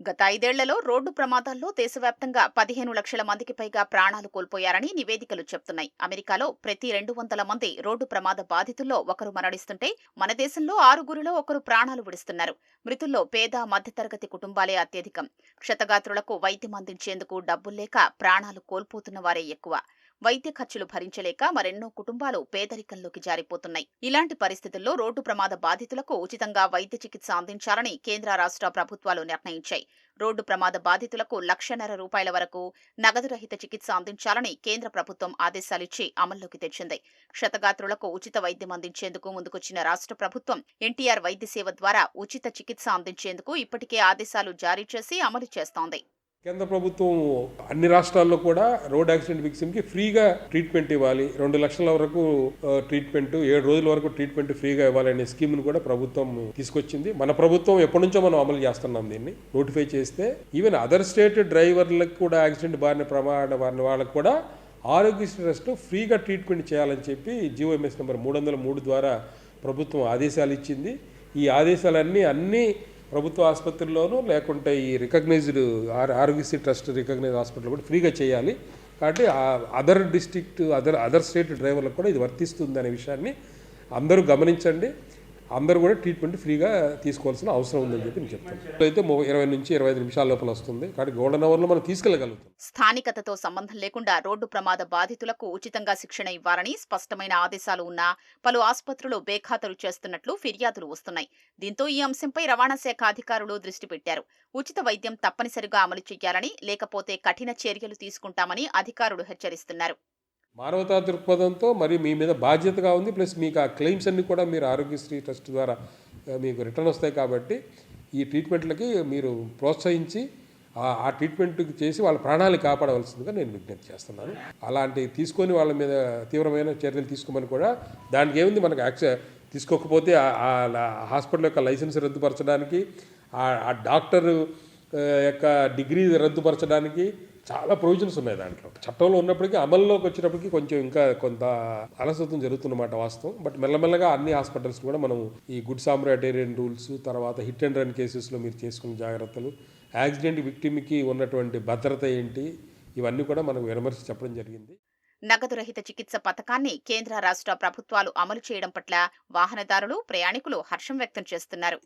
గత ఐదేళ్ళలో రోడ్డు ప్రమాదాల్లో దేశవ్యాప్తంగా పదిహేను లక్షల మందికి పైగా ప్రాణాలు కోల్పోయారని నివేదికలు చెప్తున్నాయి. అమెరికాలో ప్రతి రెండు వందల మంది రోడ్డు ప్రమాద బాధితుల్లో ఒకరు మరణిస్తుంటే మన దేశంలో ఆరుగురిలో ఒకరు ప్రాణాలు విడుస్తున్నారు. మృతుల్లో పేద మధ్యతరగతి కుటుంబాలే అత్యధికం. క్షతగాత్రులకు వైద్యం అందించేందుకు డబ్బుల్లేక ప్రాణాలు కోల్పోతున్న వారే ఎక్కువ. వైద్య ఖర్చులు భరించలేక మరెన్నో కుటుంబాలు పేదరికంలోకి జారిపోతున్నాయి. ఇలాంటి పరిస్థితుల్లో రోడ్డు ప్రమాద బాధితులకు ఉచితంగా వైద్య చికిత్స అందించాలని కేంద్ర రాష్ట్ర ప్రభుత్వాలు నిర్ణయించాయి. రోడ్డు ప్రమాద బాధితులకు లక్షన్నర రూపాయల వరకు నగదు రహిత చికిత్స అందించాలని కేంద్ర ప్రభుత్వం ఆదేశాలిచ్చి అమల్లోకి తెచ్చింది. క్షతగాత్రులకు ఉచిత వైద్యం అందించేందుకు ముందుకొచ్చిన రాష్ట్ర ప్రభుత్వం ఎన్టీఆర్ వైద్య సేవ ద్వారా ఉచిత చికిత్స అందించేందుకు ఇప్పటికే ఆదేశాలు జారీ చేసి అమలు చేస్తోంది. కేంద్ర ప్రభుత్వం అన్ని రాష్ట్రాల్లో కూడా రోడ్ యాక్సిడెంట్ విక్సిమ్కి ఫ్రీగా ట్రీట్మెంట్ ఇవ్వాలి. రెండు లక్షల వరకు ట్రీట్మెంట్ ఏడు రోజుల వరకు ట్రీట్మెంట్ ఫ్రీగా ఇవ్వాలనే స్కీమ్ను కూడా ప్రభుత్వం తీసుకొచ్చింది. మన ప్రభుత్వం ఎప్పటి నుంచో మనం అమలు చేస్తున్నాం దీన్ని. నోటిఫై చేస్తే ఈవెన్ అదర్ స్టేట్ డ్రైవర్లకు కూడా యాక్సిడెంట్ బారిన ప్రమాణ బారిన వాళ్ళకు కూడా ఆరోగ్యశ్రీ ట్రస్ట్ ఫ్రీగా ట్రీట్మెంట్ చేయాలని చెప్పి జీఓఎంఎస్ నెంబర్ మూడు వందల మూడు ద్వారా ప్రభుత్వం ఆదేశాలు ఇచ్చింది. ఈ ఆదేశాలన్నీ అన్నీ ప్రభుత్వ ఆసుపత్రుల్లోనూ లేకుంటే ఈ recognized or Aarogyasri trust recognize hospital కూడా ఫ్రీగా చేయాలి. కాబట్టి other district other other state డ్రైవర్లకు కూడా ఇది వర్తిస్తుంది అనే విషయాన్ని అందరూ గమనించండి. అందరూ కూడా ట్రీట్మెంట్ ఫ్రీగా తీసుకోవాల్సిన అవసరం ఉందని చెప్పి నేను చెప్తాను. అయితే ఇరవై నుంచి ఇరవై ఐదు నిమిషాల లోపల వస్తుంది. కాబట్టి గోల్డెన్ అవర్లో మనం తీసుకెళ్ళగలుగుతాం. స్థానికతతో సంబంధం లేకుండా రోడ్డు ప్రమాద బాధితులకు ఉచితంగా శిక్షణ ఇవ్వాలని స్పష్టమైన ఆదేశాలు ఉన్నా పలు ఆసుపత్రులు బేఖాతరు చేస్తున్నట్లు ఫిర్యాదులు వస్తున్నాయి. దీంతో ఈ అంశంపై రవాణా శాఖ అధికారులు దృష్టి పెట్టారు. ఉచిత వైద్యం తప్పనిసరిగా అమలు చేయాలని లేకపోతే కఠిన చర్యలు తీసుకుంటామని అధికారులు హెచ్చరిస్తున్నారు. మానవతా దృక్పథంతో మరి మీ మీద బాధ్యతగా ఉంది ప్లస్ మీకు ఆ క్లెయిమ్స్ అన్ని కూడా మీరు ఆరోగ్యశ్రీ ట్రస్ట్ ద్వారా మీకు రిటర్న్ వస్తాయి కాబట్టి ఈ ట్రీట్మెంట్లకి మీరు ప్రోత్సహించి ఆ ట్రీట్మెంట్కి ట్రీట్మెంట్ చేసి వాళ్ళ ప్రాణాలు కాపాడవలసిందిగా నేను విజ్ఞప్తి చేస్తున్నాను. అలాంటి తీసుకొని వాళ్ళ మీద తీవ్రమైన చర్యలు తీసుకోమని కూడా దానికి ఏముంది మనకు యాక్స తీసుకోకపోతే ఆ- హాస్పిటల్ యొక్క లైసెన్స్ రద్దుపరచడానికి ఆ- డాక్టర్ యొక్క డిగ్రీ రద్దుపరచడానికి చాలా ప్రొవిజన్స్ ఉన్నాయి దాంట్లో. చట్టంలో ఉన్నప్పటికీ అమల్లోకి వచ్చేటప్పటికి కొంచెం ఇంకా కొంత అలసత్వం జరుగుతున్నమాట వాస్తవం. బట్ మెల్లమెల్లగా అన్ని హాస్పిటల్స్ కూడా మనం ఈ గుడ్ సామ్రాటేరియన్ రూల్స్ తర్వాత హిట్ అండ్ రన్ కేసెస్లో మీరు చేసుకున్న జాగ్రత్తలు యాక్సిడెంట్ విక్టిమ్కి ఉన్నటువంటి భద్రత ఏంటి ఇవన్నీ కూడా మనం విమర్శ చెప్పడం జరిగింది. నగదు రహిత చికిత్స పథకాన్ని కేంద్ర రాష్ట్ర ప్రభుత్వాలు అమలు చేయడం పట్ల వాహనదారులు ప్రయాణికులు హర్షం వ్యక్తం చేస్తున్నారు.